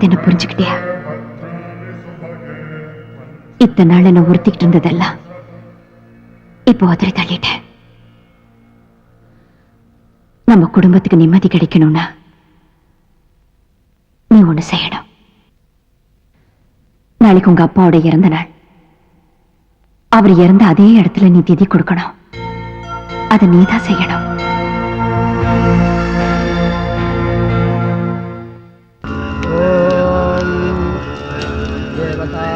இப்போவாது என்ன புரிஞ்சுக்கிட்டியா இத்தனை நாள் என்ன உறுத்திக்கிட்டு இருந்ததெல்லாம் இப்போ அதை தள்ளிட்டேன். நம்ம குடும்பத்துக்கு நிம்மதி கிடைக்கணும்னா நீ ஒண்ணு செய்யணும். நாளைக்கு உங்க அப்பாவோட இறந்த நாள். அவர் இறந்த அதே இடத்துல நீ திதி கொடுக்கணும். அதை நீதான் செய்யணும்.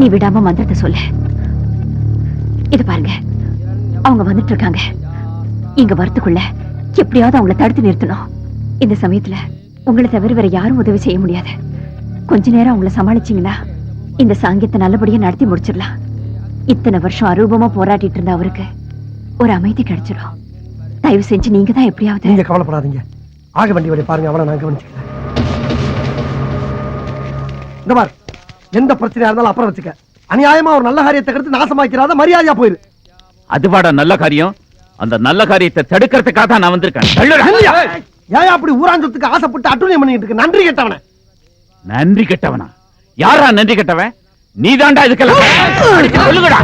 நீ விடாம மந்திரத்தை சொல்லு. இது பாருங்க. அவங்க வந்துட்டு இருக்காங்க இங்க வரத்துக்குள்ள எப்படியாவது அவங்கள தடுத்து நிறுத்தணும். இந்த சமயத்துல உங்களை தவிர வேற யாரும் உதவி செய்ய முடியாது. கொஞ்ச நேரம் அவங்கள சமாளிச்சீங்கன்னா இந்த சாங்கியத்தை நல்லபடியா நடத்தி முடிச்சிடலாம். இத்தனை வருஷம் அரூபமா போராட்டிட்டு இருந்த அவருக்கு ஒரு அமைதி கிடைச்சிடும் தயவு செஞ்சு நீங்க தான் எப்படியாவது நீங்க கவலைப்படாதீங்க. ஆக வேண்டிய வழி பாருங்க அவளை நான் கவனிச்சுக்கிறேன். இந்த பார் எந்த பிரச்சனையா இருந்தாலும் அப்புறம் வச்சுக்க அநியாயமா ஒரு நல்ல காரியத்தை கருத்து நாசமாக்கிறாத மரியாதையா போயிரு அதுவாடா நல்ல காரியம் அந்த நல்ல காரியத்தை தடுக்கிறதுக்காக தான் நான் வந்திருக்கேன். ஏன் அப்படி ஊராஞ்சத்துக்கு ஆசைப்பட்டு அட்டுழியம் பண்ணிட்டு இருக்கு நன்றி கேட்டவன நன்றி கெட்டவனா யாரா நன்றி கெட்டவன் நீதான்டா இதுக்கெல்லாம் அடிச்சு கொல்லுங்கடா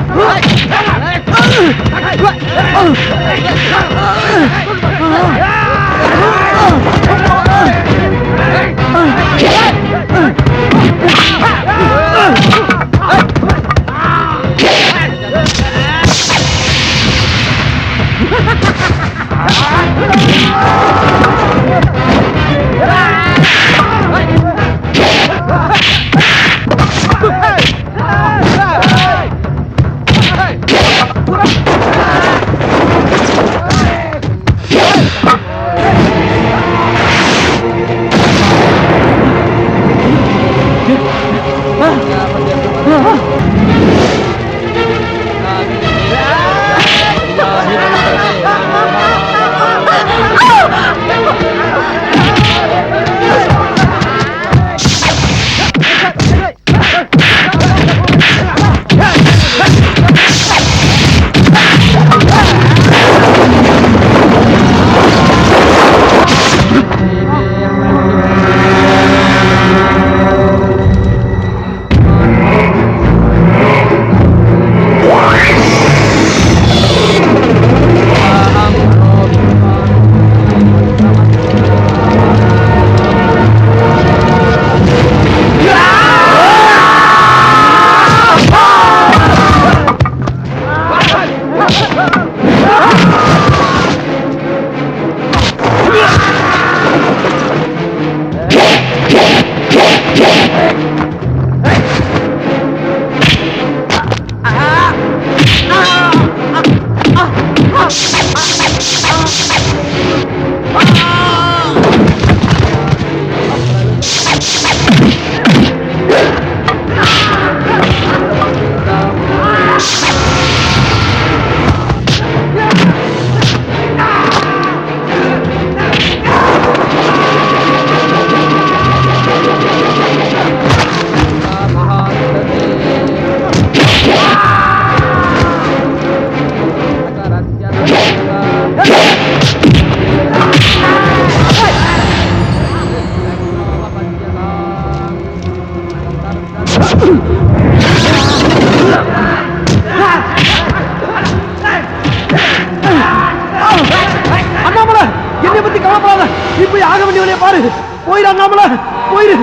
போயிரு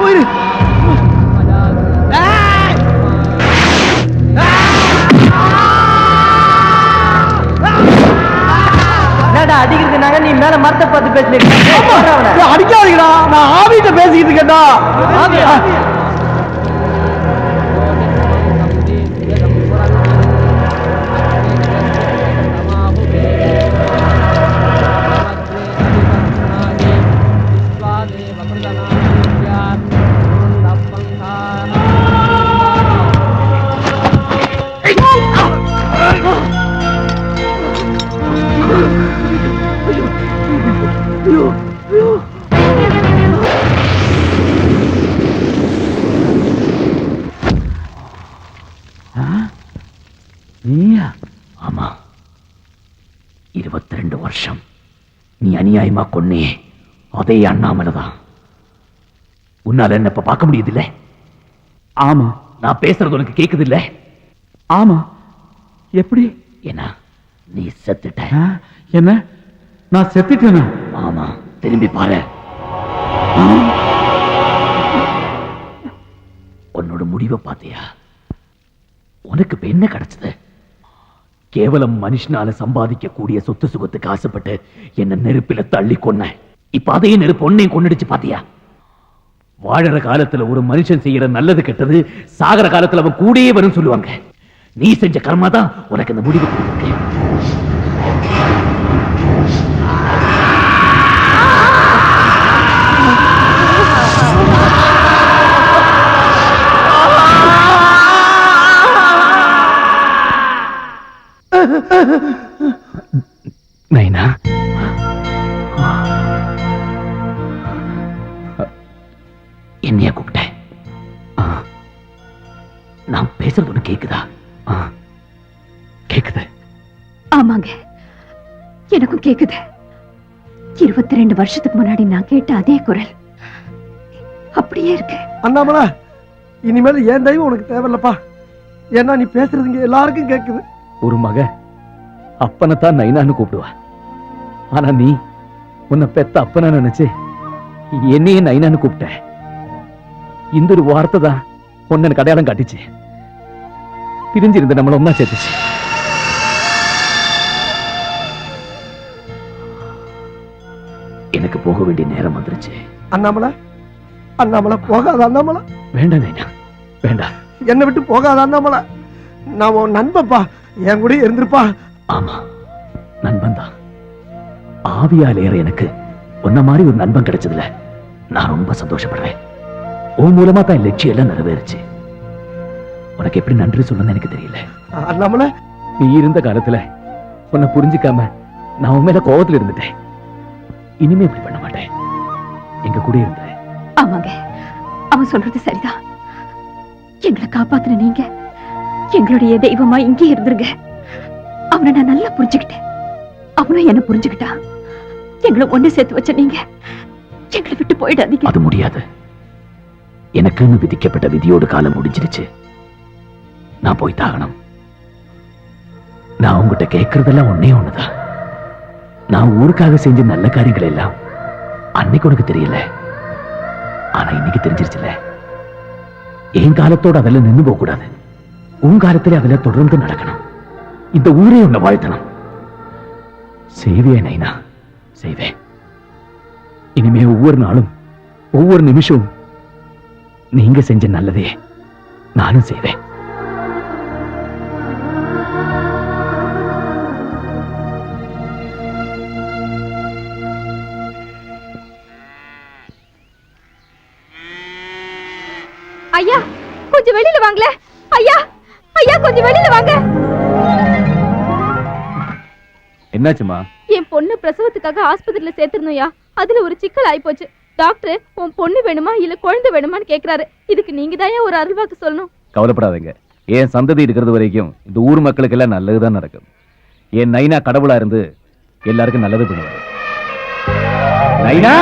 போயிரு. அடிக்கிறதுனாங்க நீ மேல மரத்தை பார்த்து பேசிட்டு டேய், அடிக்காதீங்கடா. நான் ஆவிட்ட பேசிக்கிட்டு இருக்கேன்டா. இருபத்தி ரெண்டு வருஷம். நீ அநியாயமா கொன்னே. அதே அண்ணாமலை தான் உன்னால என்ன இப்ப பார்க்க முடியுதில்ல ஆமா. நான் பேசுறது உனக்கு கேக்குது இல்ல? ஆமா. எப்படி? என்ன நீ செத்துட்ட. என்ன? நான் செத்துட்டேனா? ஆமா. திரும்பி பாரு. உன்னோட முடிவை பாத்தியா உனக்கு இப்ப என்ன கிடைச்சது? கேவலம் மனுஷனால சம்பாதிக்க கூடிய சொத்து சுகத்துக்கு ஆசைப்பட்டு என்ன நெருப்பில தள்ளி கொன்ன. இப்ப அதையும் நெருப்பு ஒன்னையும் கொன்னுடுச்சு பாத்தியா? வாழற காலத்துல ஒரு மனுஷன் செய்யற நல்லது கெட்டது சாகர காலத்துல அவன் கூடயே வரும் சொல்லுவாங்க. நீ செஞ்ச கர்மா தான் உனக்கு இந்த முடிவு கேக்குது. ஆமாங்க. எனக்கும் கேக்குது. இருபத்தி ரெண்டு வருஷத்துக்கு முன்னாடி நான் கேட்ட அதே குரல். அப்படியே இருக்கு. அண்ணாமலை இனிமேல் என் தெய்வம் உனக்கு தேவையில்லப்பா. ஏன்னா நீ பேசுறது எல்லாருக்கும் கேக்குது. ஒரு மக அப்பனைத்தான் நைனான்னு கூப்பிடுவா. ஆனா நீ உன்னை பெத்த அப்பனா நினைச்சு என்னையே நைனான்னு கூப்பிட்ட. இந்த ஒரு வார்த்தை தான் உன்னை எனக்கு அடையாளம் காட்டிச்சு. பிரிஞ்சிருந்த நம்மள ஒன்னா சேர்த்துச்சு. போக வேண்டிய நேரம் வந்துருச்சு. அண்ணாமலை அண்ணாமலை போகாத அண்ணாமலை. வேண்டாம் நைனா வேண்டாம். என்னை விட்டு போகாத அண்ணாமலை. நான் உன் நண்பப்பா என் கூட இருந்திருப்பா. ஆமா நண்பன் தான். ஆவியால் ஏற எனக்கு உன்ன மாதிரி ஒரு நண்பன் கிடைச்சதுல நான் ரொம்ப சந்தோஷப்படுறேன். உன் மூலமா தான் லட்சியம் எல்லாம் நிறைவேறுச்சு. உனக்கு எப்படி நன்றி சொல்லணும்னு எனக்கு தெரியல. அண்ணாமலை. நீ இருந்த காலத்துல உன்னை புரிஞ்சுக்காம நான் உன் மேல கோவத்துல இருந்துட்டேன். இனிமே இப்படி பண்ண எங்க கூட இருந்தேன். ஆமாங்க. அவன் சொல்றது சரிதான். எங்களை காப்பாத்துன நீங்க எங்களுடைய தெய்வமா இங்கே இருந்துருங்க. அவனை நான் நல்லா புரிஞ்சுக்கிட்டேன். அவனும் என்ன புரிஞ்சுக்கிட்டான். எங்களை ஒண்ணு சேர்த்து வச்ச நீங்க எங்களை விட்டு போயிடாதீங்க. அது முடியாது. எனக்குன்னு விதிக்கப்பட்ட விதியோடு காலம் முடிஞ்சிருச்சு நான் போய் தாகணும் நான் உங்ககிட்ட கேட்கறதெல்லாம் ஒன்னே ஒண்ணுதான். நான் ஊருக்காக செஞ்ச நல்ல காரியங்கள் எல்லாம் அன்னைக்கு உனக்கு தெரியல. ஆனா இன்னைக்கு தெரிஞ்சிருச்சுல என் காலத்தோட அதெல்லாம் நின்னு போக கூடாது. உன் காலத்திலே அதெல்லாம் தொடர்ந்து நடக்கணும். இந்த ஊரே உன்னை வாழ்த்தணும். செய்வேன் நைனா. செய்வேன். இனிமே ஒவ்வொரு நாளும் ஒவ்வொரு நிமிஷமும் நீங்க செஞ்ச நல்லதே நானும் செய்வேன். ஐயா கொஞ்சம் வெளியில வாங்களே. ஐயா ஐயா கொஞ்சம் வெளியில வாங்க. என்னாச்சுமா? என் பொண்ணு பிரசவத்துக்காக ஆஸ்பத்திரியில சேர்த்திருந்தோம்யா. அதுல ஒரு சிக்கல் ஆயிப்போச்சு. டாக்டர் உன் பொண்ணு வேணுமா இல்ல குழந்தை வேணுமான்னு கேக்குறாரு. இதுக்கு நீங்க தான் ஒரு அருள்வாக்கு சொல்லணும்? கவலைப்படாதீங்க. என் சந்ததி இருக்கிறது வரைக்கும் இந்த ஊர் மக்களுக்கு எல்லாம் நல்லதுதான் நடக்கும். என் நைனா கடவுளா இருந்து எல்லாருக்கும் நல்லது பண்ணுவாரு. நைனா!